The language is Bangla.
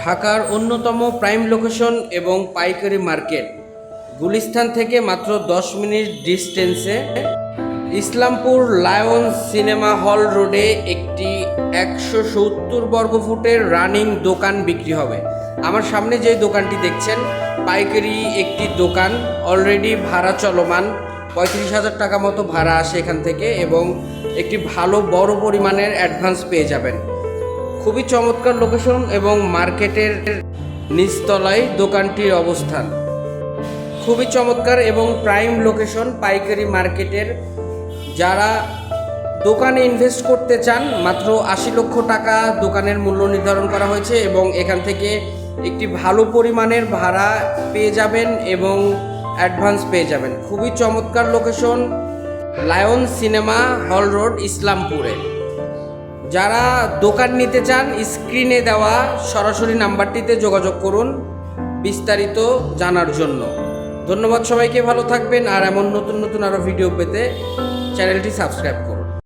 ঢাকার অন্যতম প্রাইম লোকেশন এবং পাইকারি মার্কেট। গুলিস্তান থেকে মাত্র দশ মিনিট ডিস্টেন্সে ইসলামপুর লায়ন্স সিনেমা হল রোডে একটি একশো সত্তর বর্গফুটের রানিং দোকান বিক্রি হবে। আমার সামনে যে দোকানটি দেখছেন, পাইকারি একটি দোকান অলরেডি ভাড়া চলমান, পঁয়ত্রিশ হাজার টাকা মতো ভাড়া আসে এখান থেকে এবং একটি ভালো বড় পরিমাণের অ্যাডভান্স পেয়ে যাবেন। খুবই চমৎকার লোকেশন এবং মার্কেটের নিচতলায় দোকানটির অবস্থান। খুবই চমৎকার এবং প্রাইম লোকেশন পাইকারি মার্কেটের যারা দোকানে ইনভেস্ট করতে চান, মাত্র আশি লক্ষ টাকা দোকানের মূল্য নির্ধারণ করা হয়েছে এবং এখান থেকে একটি ভালো পরিমাণের ভাড়া পেয়ে যাবেন এবং অ্যাডভান্স পেয়ে যাবেন। খুবই চমৎকার location Lion cinema hall road ইসলামপুরে। যারা দোকান নিতে চান, স্ক্রিনে দেওয়া সরাসরি নাম্বারটিতে যোগাযোগ করুন বিস্তারিত জানার জন্য। ধন্যবাদ সবাইকে, ভালো থাকবেন আর এমন নতুন নতুন আরও ভিডিও পেতে চ্যানেলটি সাবস্ক্রাইব করুন।